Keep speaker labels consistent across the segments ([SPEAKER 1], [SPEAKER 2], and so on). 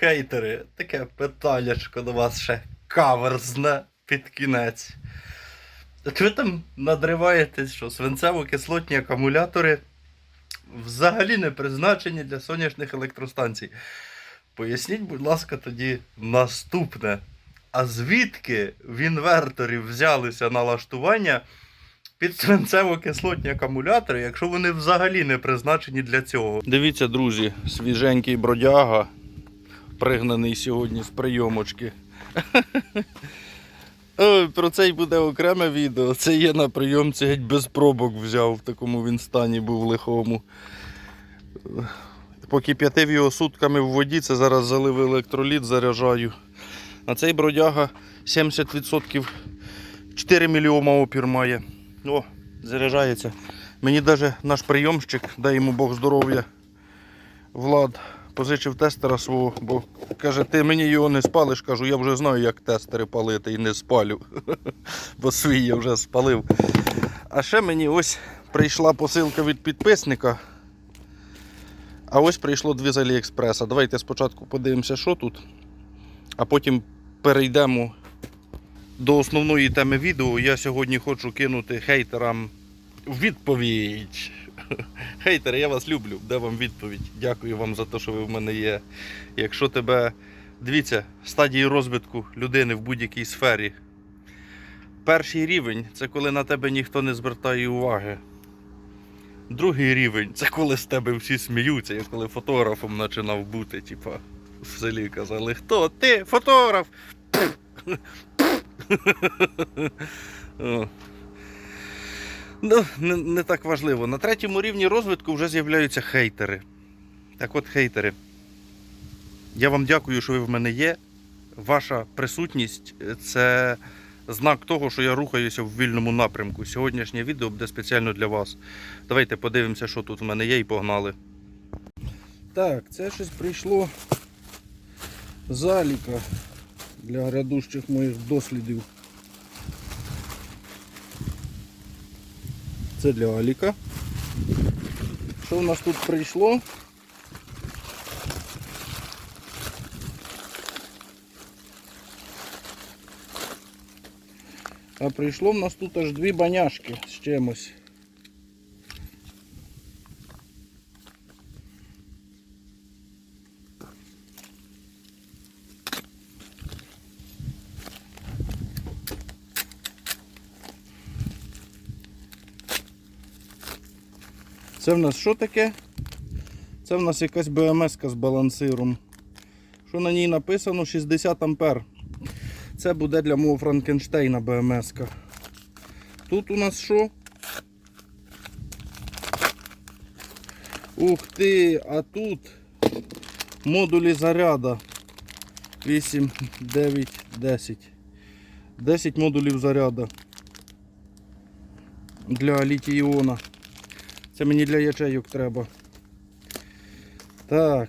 [SPEAKER 1] Хейтери, таке питаннячко до вас ще каверзне під кінець. От ви там надриваєтесь, що свинцево-кислотні акумулятори взагалі не призначені для сонячних електростанцій. Поясніть, будь ласка, тоді наступне. А звідки в інверторі взялися налаштування під свинцево-кислотні акумулятори, якщо вони взагалі не призначені для цього? Дивіться, друзі, свіженький бродяга, пригнаний сьогодні з прийомочки. Про це й буде окреме відео. Це я на прийомці геть без пробок взяв, в такому він стані був лихому. Поки п'ятив його сутками в воді, це зараз залив електроліт, заряджаю. А цей бродяга 70% 4 мільйома опір має. О, заряджається. Мені навіть наш прийомщик, дай йому Бог здоров'я, Влад, позичив тестера свого, бо каже, ти мені його не спалиш, кажу, я вже знаю, як тестери палити і не спалю. Бо свій я вже спалив. А ще мені ось прийшла посилка від підписника. А ось прийшло дві з Аліекспреса. Давайте спочатку подивимося, що тут, а потім перейдемо до основної теми відео. Я сьогодні хочу кинути хейтерам відповідь. Хейтери, я вас люблю. Де вам відповідь? Дякую вам за те, що ви в мене є. Якщо тебе. Дивіться, стадії розвитку людини в будь-якій сфері. Перший рівень це коли на тебе ніхто не звертає уваги. Другий рівень це коли з тебе всі сміються. Я коли фотографом починав бути, типа, в селі казали, хто ти? Фотограф! Ну, не, не так важливо. На третьому рівні розвитку вже з'являються хейтери. Так от, хейтери. Я вам дякую, що ви в мене є. Ваша присутність це знак того, що я рухаюся в вільному напрямку. Сьогоднішнє відео буде спеціально для вас. Давайте подивимося, що тут в мене є, і погнали. Так, це щось прийшло заліка для грядущих моїх дослідів. Це для Аліка. Що в нас тут прийшло? А прийшло в нас тут аж дві баняшки з чимось. Це в нас що таке? Це в нас якась БМС з балансиром. Що на ній написано 60 ампер. Це буде для мого Франкенштейна БМС. -ка. Тут у нас що? Ух ти, а тут модулі заряда 8, 9, 10. 10 модулів заряда для літій-іона. Це мені для ячейок треба. Так.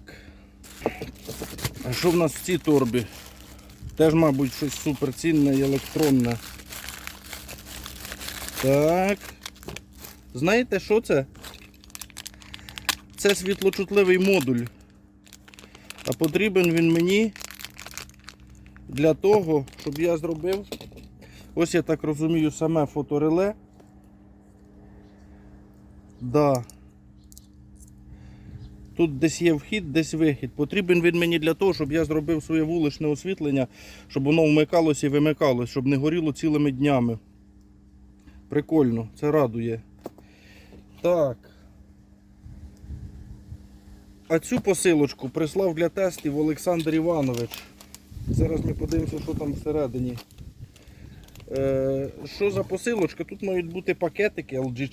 [SPEAKER 1] А що в нас в цій торбі? Теж, мабуть, щось суперцінне і електронне. Так. Знаєте, що це? Це світлочутливий модуль. А потрібен він мені для того, щоб я зробив, ось я так розумію, саме фотореле. Да. Тут десь є вхід, десь вихід. Потрібен він мені для того, щоб я зробив своє вуличне освітлення, щоб воно вмикалося і вимикалось, щоб не горіло цілими днями. Прикольно, це радує. Так. А цю посилочку прислав для тестів Олександр Іванович. Зараз ми подивимося, що там всередині. Е, що за посилочка? Тут мають бути пакетики LG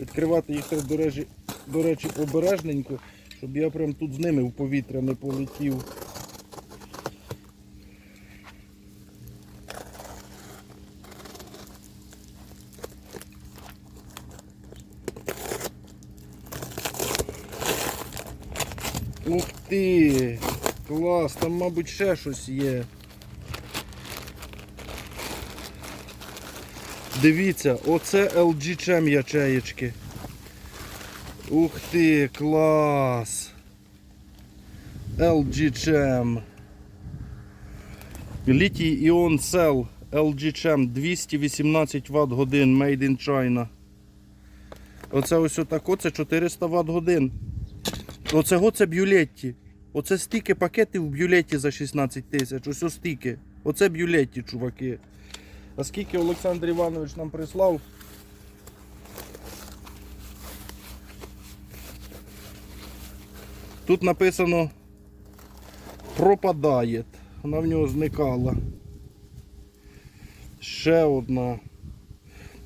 [SPEAKER 1] Відкривати їх треба, до речі, до речі, обережненько, щоб я прям тут з ними в повітря не полетів. Ух ти! Клас, там, мабуть, ще щось є. Дивіться, оце LG Chem ячеєчки. Ух ти, клас! LG Chem. Літій Іон Cell LG Chem 218 Вт годин Made in China. Оце ось отако, це 400 Вт годин. Оцього це бюлетті. Оце стільки пакетів в бюлеті за 16 тисяч. Ось ось стільки. Оце бюлеті, чуваки. А скільки Олександр Іванович нам прислав? Тут написано пропадає. Вона в нього зникала. Ще одна.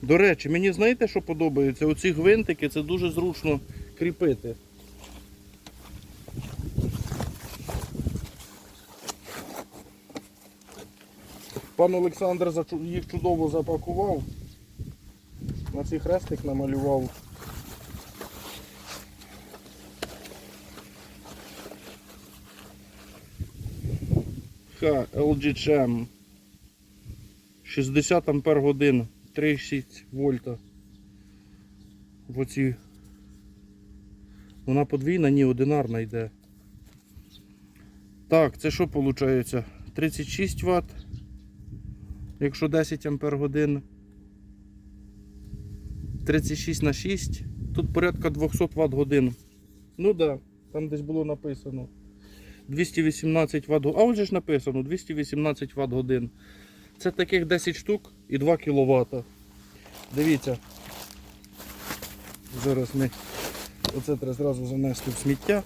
[SPEAKER 1] До речі, мені знаєте, що подобається? Оці гвинтики це дуже зручно кріпити. Пан Олександр їх чудово запакував. На цей хрестик намалював. Ха, LG Chem. 60 ампер годин, 3,6 вольта. В оці. Вона подвійна, ні, одинарна йде. Так, це що виходить? 36 Вт. Якщо 10 ампер годин. 36 на 6. Тут порядка 200 Вт годин. Ну да, там десь було написано. 218 Вт. А ось ж написано 218 Вт годин. Це таких 10 штук і 2 кВт. Дивіться. Зараз ми оце зразу занести в сміття.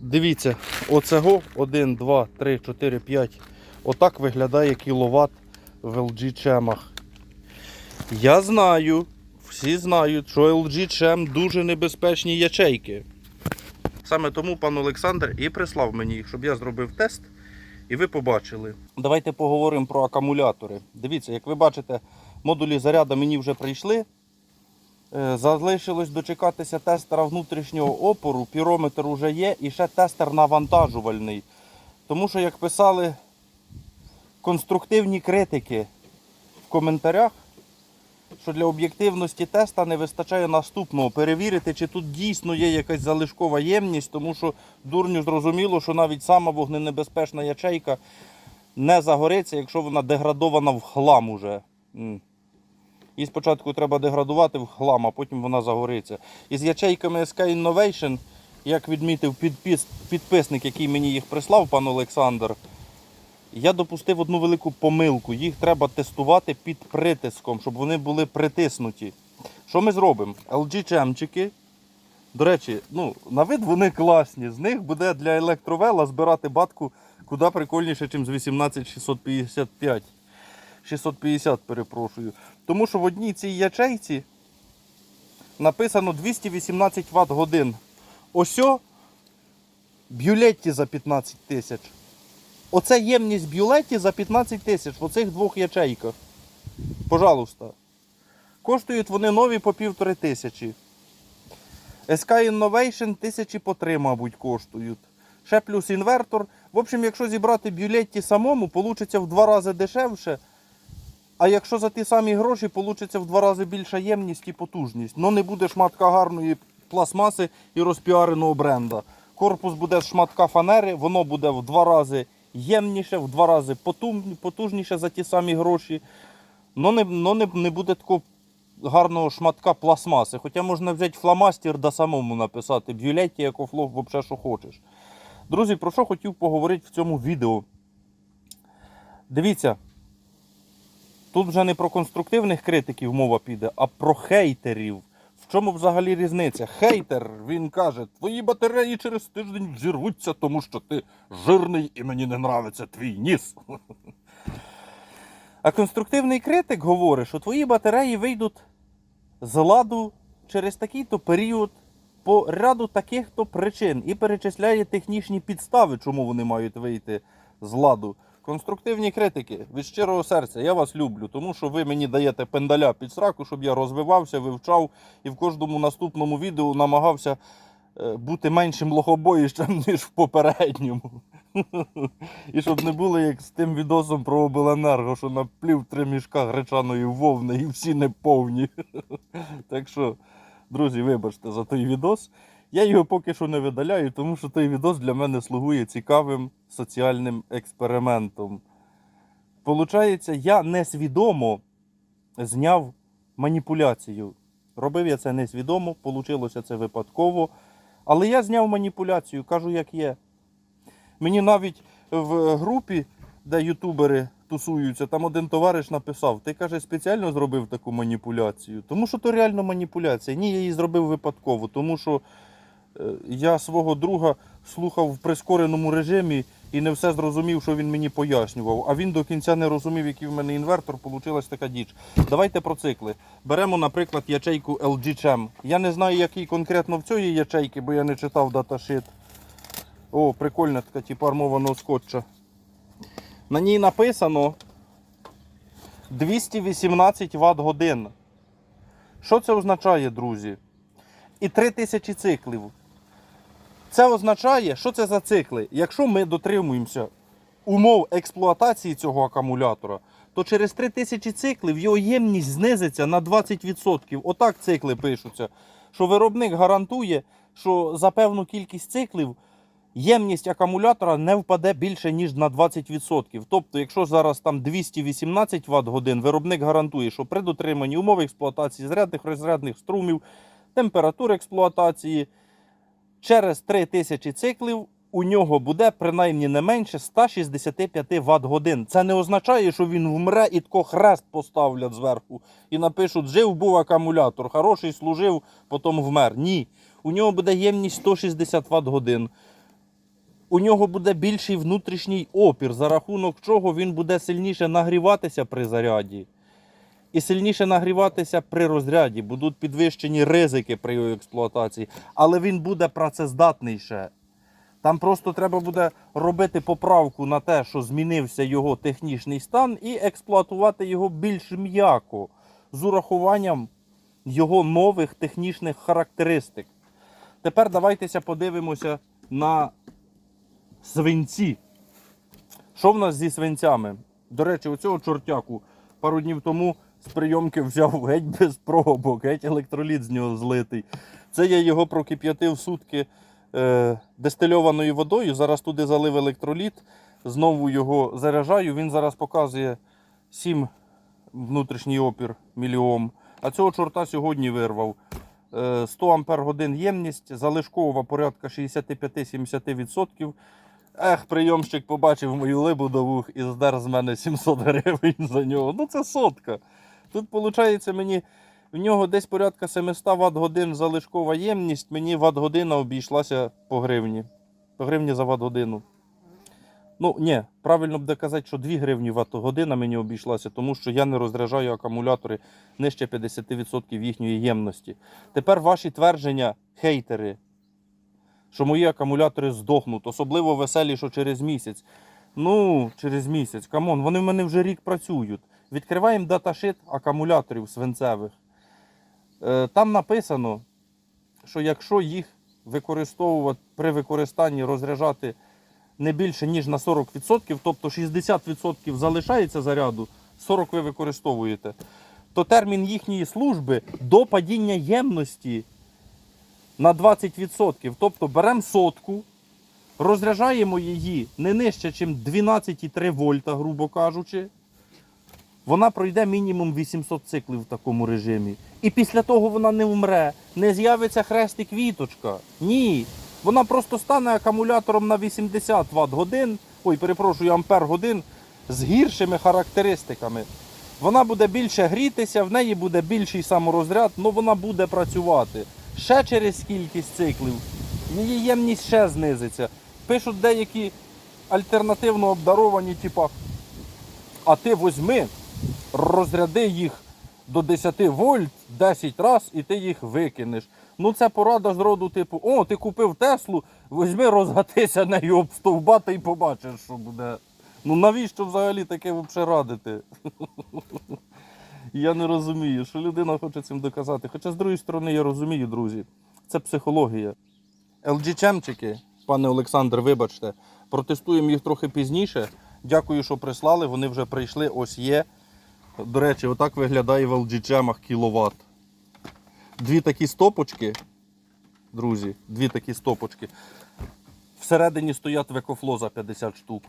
[SPEAKER 1] Дивіться, оцего 1, 2, 3, 4, 5. Отак виглядає кіловат в LG чемах. Я знаю, всі знають, що LG Chem дуже небезпечні ячейки. Саме тому пан Олександр і прислав мені їх, щоб я зробив тест і ви побачили. Давайте поговоримо про акумулятори. Дивіться, як ви бачите, модулі заряду мені вже прийшли. Е, Залишилось дочекатися тестера внутрішнього опору, пірометр уже є і ще тестер навантажувальний. Тому що, як писали конструктивні критики в коментарях, що для об'єктивності теста не вистачає наступного. Перевірити, чи тут дійсно є якась залишкова ємність, тому що дурню зрозуміло, що навіть сама вогненебезпечна ячейка не загориться, якщо вона деградована в хлам уже. Її спочатку треба деградувати в хлам, а потім вона загориться. І з ячейками SK Innovation, як відмітив підпис, підписник, який мені їх прислав, пан Олександр, я допустив одну велику помилку. Їх треба тестувати під притиском, щоб вони були притиснуті. Що ми зробимо? LG чемчики. До речі, ну, на вид вони класні. З них буде для електровела збирати батку куди прикольніше, ніж з 18655. 650, перепрошую. Тому що в одній цій ячейці написано 218 Вт годин. Осьо бюлетті за 15 тисяч. Оце ємність бюлеті за 15 тисяч в оцих двох ячейках. Пожалуйста. Коштують вони нові по півтори тисячі. SK Innovation тисячі по три, мабуть, коштують. Ще плюс інвертор. В общем, якщо зібрати бюлетті самому, вийде в два рази дешевше. А якщо за ті самі гроші, вийде в два рази більша ємність і потужність. Ну не буде шматка гарної пластмаси і розпіареного бренда. Корпус буде з шматка фанери, воно буде в два рази ємніше, в два рази потужніше за ті самі гроші. Ну не, ну, не, не буде такого гарного шматка пластмаси. Хоча можна взяти фломастер да самому написати бюлеті, як офлов, взагалі, що хочеш. Друзі, про що хотів поговорити в цьому відео? Дивіться, тут вже не про конструктивних критиків мова піде, а про хейтерів. В чому взагалі різниця? Хейтер, він каже, твої батареї через тиждень взірвуться, тому що ти жирний і мені не нравиться твій ніс. А конструктивний критик говорить, що твої батареї вийдуть з ладу через такий-то період по ряду таких-то причин і перечисляє технічні підстави, чому вони мають вийти з ладу. Конструктивні критики від щирого серця, я вас люблю, тому що ви мені даєте пендаля під сраку, щоб я розвивався, вивчав і в кожному наступному відео намагався е, бути меншим лохобоїщем, ніж в попередньому. І щоб не було як з тим відосом про обленерго, що наплів три мішка гречаної вовни і всі не повні. Так що, друзі, вибачте за той відос. Я його поки що не видаляю, тому що той відос для мене слугує цікавим соціальним експериментом. Получається, я несвідомо зняв маніпуляцію. Робив я це несвідомо, вийшло це випадково. Але я зняв маніпуляцію, кажу, як є. Мені навіть в групі, де ютубери тусуються, там один товариш написав: ти каже, спеціально зробив таку маніпуляцію. Тому що то реально маніпуляція. Ні, я її зробив випадково, тому що я свого друга слухав в прискореному режимі і не все зрозумів, що він мені пояснював. А він до кінця не розумів, який в мене інвертор, получилась така діч. Давайте про цикли. Беремо, наприклад, ячейку LG Chem. Я не знаю, який конкретно в цієї ячейки, бо я не читав даташит. О, прикольна така, типу армованого скотча. На ній написано 218 Вт годин. Що це означає, друзі? І 3000 циклів. Це означає, що це за цикли? Якщо ми дотримуємося умов експлуатації цього акумулятора, то через 3000 циклів його ємність знизиться на 20%. Отак цикли пишуться. Що виробник гарантує, що за певну кількість циклів ємність акумулятора не впаде більше, ніж на 20%. Тобто, якщо зараз там 218 Вт годин, виробник гарантує, що при дотриманні умов експлуатації зрядних розрядних струмів, температури експлуатації, через 3000 циклів у нього буде принаймні не менше 165 Вт годин. Це не означає, що він вмре і тако хрест поставлять зверху і напишуть, жив був акумулятор, хороший служив, потім вмер. Ні. У нього буде ємність 160 Вт годин. У нього буде більший внутрішній опір, за рахунок чого він буде сильніше нагріватися при заряді. І сильніше нагріватися при розряді, будуть підвищені ризики при його експлуатації, але він буде працездатніше. Там просто треба буде робити поправку на те, що змінився його технічний стан, і експлуатувати його більш м'яко, з урахуванням його нових технічних характеристик. Тепер давайтеся подивимося на свинці. Що в нас зі свинцями? До речі, оцього чортяку пару днів тому з прийомки взяв геть без пробок, геть електроліт з нього злитий. Це я його прокип'ятив сутки е, дистильованою водою. Зараз туди залив електроліт, знову його заряджаю. Він зараз показує 7 внутрішній опір міліом. А цього чорта сьогодні вирвав. Е, 100 ампер годин ємність, залишкова порядка 65-70%. Ех, прийомщик побачив мою либу до вух і здер з мене 700 гривень за нього. Ну це сотка. Тут виходить мені в нього десь порядка 700 Вт годин залишкова ємність, мені Вт година обійшлася по гривні. По гривні за Вт годину. Ну, ні, правильно буде казати, що 2 гривні Вт година мені обійшлася, тому що я не розряджаю акумулятори нижче 50% їхньої ємності. Тепер ваші твердження, хейтери, що мої акумулятори здохнуть, особливо веселі, що через місяць. Ну, через місяць, камон, вони в мене вже рік працюють. Відкриваємо даташит акумуляторів свинцевих. Е, Там написано, що якщо їх використовувати при використанні розряджати не більше, ніж на 40%, тобто 60% залишається заряду, 40% ви використовуєте, то термін їхньої служби до падіння ємності на 20%. Тобто беремо сотку, розряджаємо її не нижче, ніж 12,3 вольта, грубо кажучи. Вона пройде мінімум 800 циклів в такому режимі. І після того вона не вмре, не з'явиться хрест і квіточка. Ні. Вона просто стане акумулятором на 80 Вт годин, ой, перепрошую, ампер годин з гіршими характеристиками. Вона буде більше грітися, в неї буде більший саморозряд, але вона буде працювати. Ще через кількість циклів її ємність ще знизиться. Пишуть деякі альтернативно обдаровані, типа, а ти возьми, розряди їх до 10 вольт 10 раз і ти їх викинеш. Ну це порада з роду, типу, о, ти купив Теслу, візьми, розгатися нею об стовба та побачиш, що буде. Ну навіщо взагалі таке взагалі радити? Я не розумію, що людина хоче цим доказати. Хоча з другої сторони я розумію, друзі, це психологія. LG чемчики, пане Олександр, вибачте. Протестуємо їх трохи пізніше. Дякую, що прислали. Вони вже прийшли. Ось є. До речі, отак виглядає в LG кіловат. Дві такі стопочки. Друзі, дві такі стопочки. Всередині стоять в Екофло за 50 штук.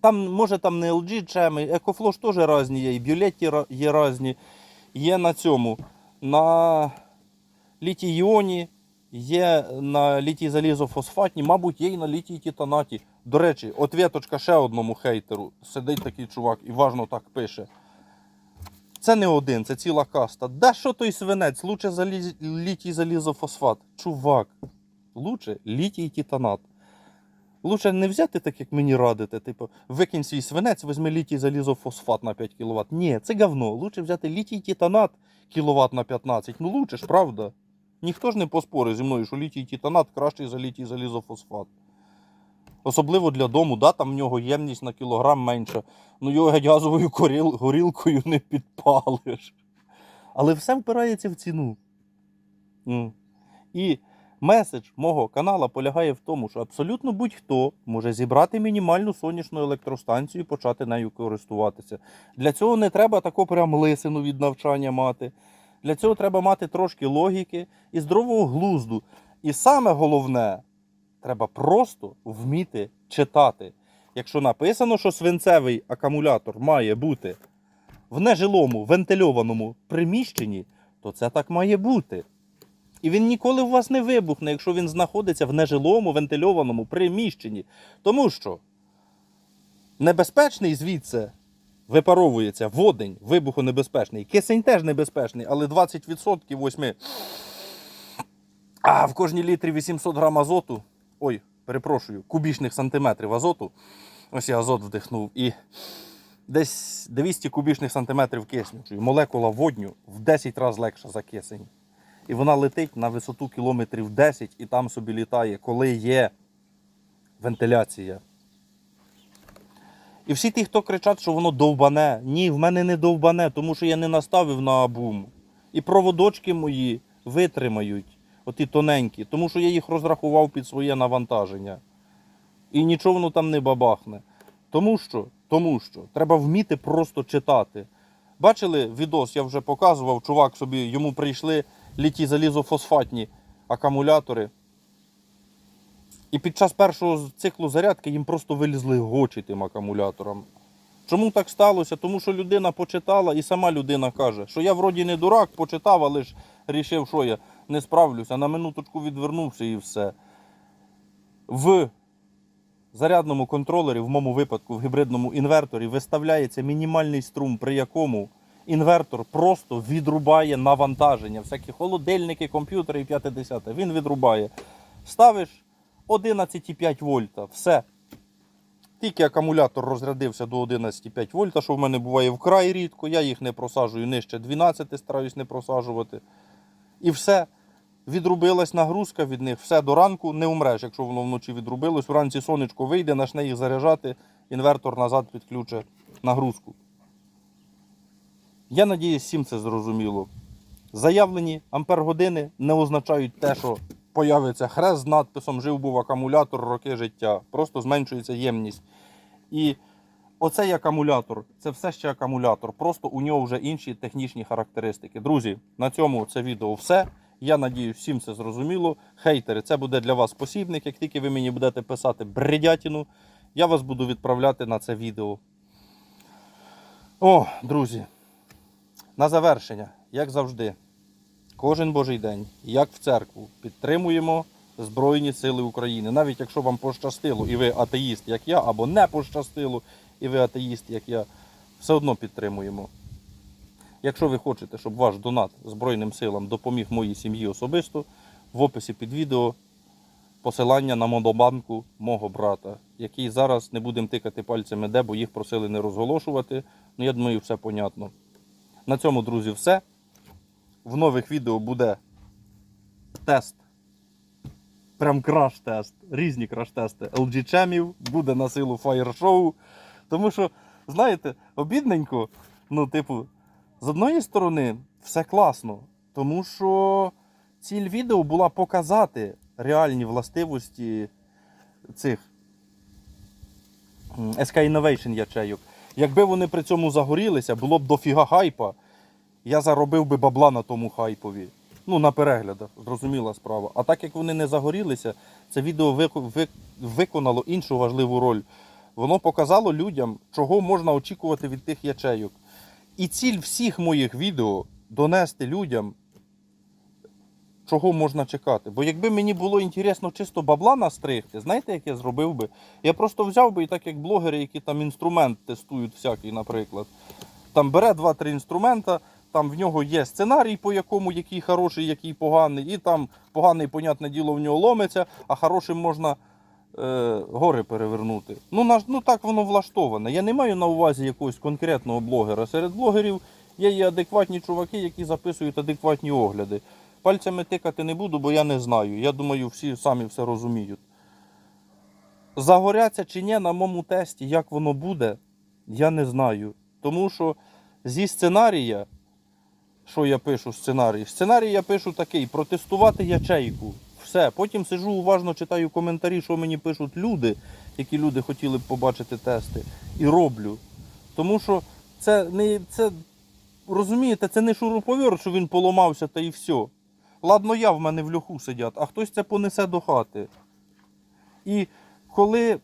[SPEAKER 1] Там, може, там не LG чеми, Екофло ж теж різні є, і Бюлетті ра- є різні. Є на цьому. На літій іоні, є на літій залізофосфатні, мабуть, є і на літій титанаті. До речі, ответочка ще одному хейтеру. Сидить такий чувак і важно так пише. Це не один, це ціла каста. Да що той свинець? Лучше заліз... літій залізофосфат. Чувак, лучше літій титанат. Лучше не взяти так, як мені радите. Типу, викинь свій свинець, візьми літій залізофосфат на 5 кВт. Ні, це говно. Лучше взяти літій титанат кіловат на 15. Ну лучше ж, правда? Ніхто ж не поспорить зі мною, що літій титанат кращий за літій залізофосфат. Особливо для дому, да, там в нього ємність на кілограм менша. Ну його геть газовою коріл- горілкою не підпалиш. Але все впирається в ціну. І меседж мого канала полягає в тому, що абсолютно будь-хто може зібрати мінімальну сонячну електростанцію і почати нею користуватися. Для цього не треба таку прям лисину від навчання мати. Для цього треба мати трошки логіки і здорового глузду. І саме головне, треба просто вміти читати. Якщо написано, що свинцевий акумулятор має бути в нежилому вентильованому приміщенні, то це так має бути. І він ніколи у вас не вибухне, якщо він знаходиться в нежилому вентильованому приміщенні. Тому що небезпечний звідси випаровується водень, вибухонебезпечний. Кисень теж небезпечний, але 20% восьми. А в кожній літрі 800 грам азоту. Ой, перепрошую, кубічних сантиметрів азоту. Ось я азот вдихнув. І десь 200 кубічних сантиметрів кисню. Молекула водню в 10 разів легша за кисень. І вона летить на висоту кілометрів 10 і там собі літає, коли є вентиляція. І всі ті, хто кричать, що воно довбане. Ні, в мене не довбане, тому що я не наставив на абум. І проводочки мої витримають, оті тоненькі, тому що я їх розрахував під своє навантаження. І нічого воно там не бабахне. Тому що, тому що треба вміти просто читати. Бачили відос, я вже показував, чувак собі, йому прийшли літі залізофосфатні акумулятори. І під час першого циклу зарядки їм просто вилізли гочі тим акумуляторам. Чому так сталося? Тому що людина почитала і сама людина каже, що я вроді не дурак, почитав, але ж рішив, що я не справлюся. На минуточку відвернувся і все. В зарядному контролері, в моєму випадку, в гібридному інверторі, виставляється мінімальний струм, при якому інвертор просто відрубає навантаження. Всякі холодильники, комп'ютери і 50. Він відрубає. Ставиш 11,5 вольта. Все. Тільки акумулятор розрядився до 11,5 вольта, що в мене буває вкрай рідко. Я їх не просаджую нижче 12, стараюсь не просаджувати. І все. Відрубилась нагрузка від них, все до ранку не умреш, якщо воно вночі відрубилось. Вранці сонечко вийде, почне їх заряджати, інвертор назад підключить нагрузку. Я надіюсь, всім це зрозуміло. Заявлені ампер-години не означають те, що появиться хрест з надписом Жив був акумулятор роки життя. Просто зменшується ємність. І оцей акумулятор це все ще акумулятор. Просто у нього вже інші технічні характеристики. Друзі, на цьому це відео все. Я надіюсь, всім це зрозуміло. Хейтери, це буде для вас посібник. Як тільки ви мені будете писати бредятину, я вас буду відправляти на це відео. О, друзі, на завершення, як завжди, кожен божий день, як в церкву, підтримуємо Збройні Сили України. Навіть якщо вам пощастило і ви атеїст, як я, або не пощастило, і ви атеїст, як я, все одно підтримуємо. Якщо ви хочете, щоб ваш донат Збройним силам допоміг моїй сім'ї особисто, в описі під відео посилання на монобанку мого брата, який зараз не будемо тикати пальцями де, бо їх просили не розголошувати. Ну, я думаю, все понятно. На цьому, друзі, все. В нових відео буде тест. Прям краш-тест. Різні краш-тести LG чемів, буде на силу фаєр-шоу. Тому що, знаєте, обідненько, ну, типу, з одної сторони, все класно, тому що ціль відео була показати реальні властивості цих SK Innovation ячейок. Якби вони при цьому загорілися, було б дофіга хайпа. Я заробив би бабла на тому хайпові. Ну, на переглядах, зрозуміла справа. А так як вони не загорілися, це відео виконало іншу важливу роль. Воно показало людям, чого можна очікувати від тих ячейок. І ціль всіх моїх відео донести людям, чого можна чекати. Бо якби мені було інтересно чисто бабла настригти, знаєте, як я зробив би? Я просто взяв би і так як блогери, які там інструмент тестують всякий, наприклад. Там бере два-три інструмента, там в нього є сценарій, по якому який хороший, який поганий, і там поганий, понятне діло, в нього ломиться, а хорошим можна е, гори перевернути. Ну, наш, ну так воно влаштоване. Я не маю на увазі якогось конкретного блогера. Серед блогерів є і адекватні чуваки, які записують адекватні огляди. Пальцями тикати не буду, бо я не знаю. Я думаю, всі самі все розуміють. Загоряться чи ні на моєму тесті, як воно буде, я не знаю. Тому що зі сценарія, що я пишу сценарій? Сценарій я пишу такий: протестувати ячейку. Все. Потім сижу уважно читаю коментарі, що мені пишуть люди, які люди хотіли б побачити тести, і роблю. Тому що це не це, розумієте, це не шуруповерт, що він поламався та і все. Ладно, я в мене в льоху сидять, а хтось це понесе до хати. І коли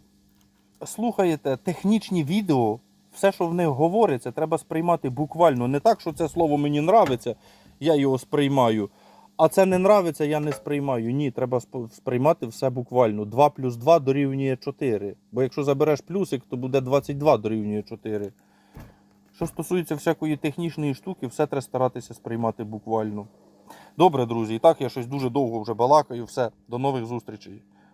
[SPEAKER 1] слухаєте технічні відео, все, що в них говориться, треба сприймати буквально. Не так, що це слово мені нравиться, я його сприймаю. А це не нравиться, я не сприймаю. Ні, треба сприймати все буквально. 2 плюс 2 дорівнює 4. Бо якщо забереш плюсик, то буде 22 дорівнює 4. Що стосується всякої технічної штуки, все треба старатися сприймати буквально. Добре, друзі, і так я щось дуже довго вже балакаю. Все, до нових зустрічей.